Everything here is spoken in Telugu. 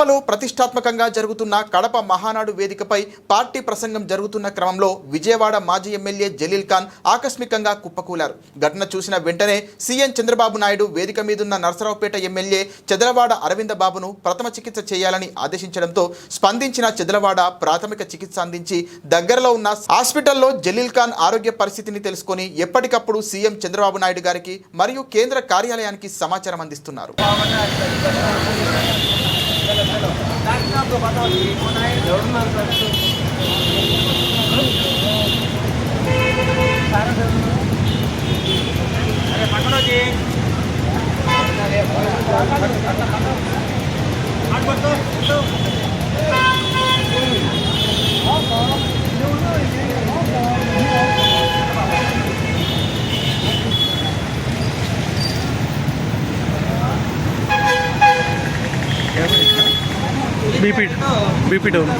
ప్రతిష్టాత్మకంగా జరుగుతున్న కడప మహానాడు వేదికపై పార్టీ ప్రసంగం జరుగుతున్న క్రమంలో విజయవాడ మాజీ ఎమ్మెల్యే జలీల్ ఖాన్ ఆకస్మికంగా కుప్పకూలారు. ఘటన చూసిన వెంటనే సీఎం చంద్రబాబు నాయుడు వేదిక మీదున్న నరసరావుపేట ఎమ్మెల్యే చెదలవాడ అరవింద బాబును ప్రథమ చికిత్స చేయాలని ఆదేశించడంతో స్పందించిన చెదలవాడ ప్రాథమిక చికిత్స అందించి దగ్గరలో ఉన్న హాస్పిటల్లో జలీల్ ఖాన్ ఆరోగ్య పరిస్థితిని తెలుసుకొని ఎప్పటికప్పుడు సీఎం చంద్రబాబు నాయుడు గారికి మరియు కేంద్ర కార్యాలయానికి సమాచారం అందిస్తున్నారు. ఎవరున్నారు సార్ అరే పక్కనోజీ అట్లా పక్కన బీపీ బీపీ డౌన్.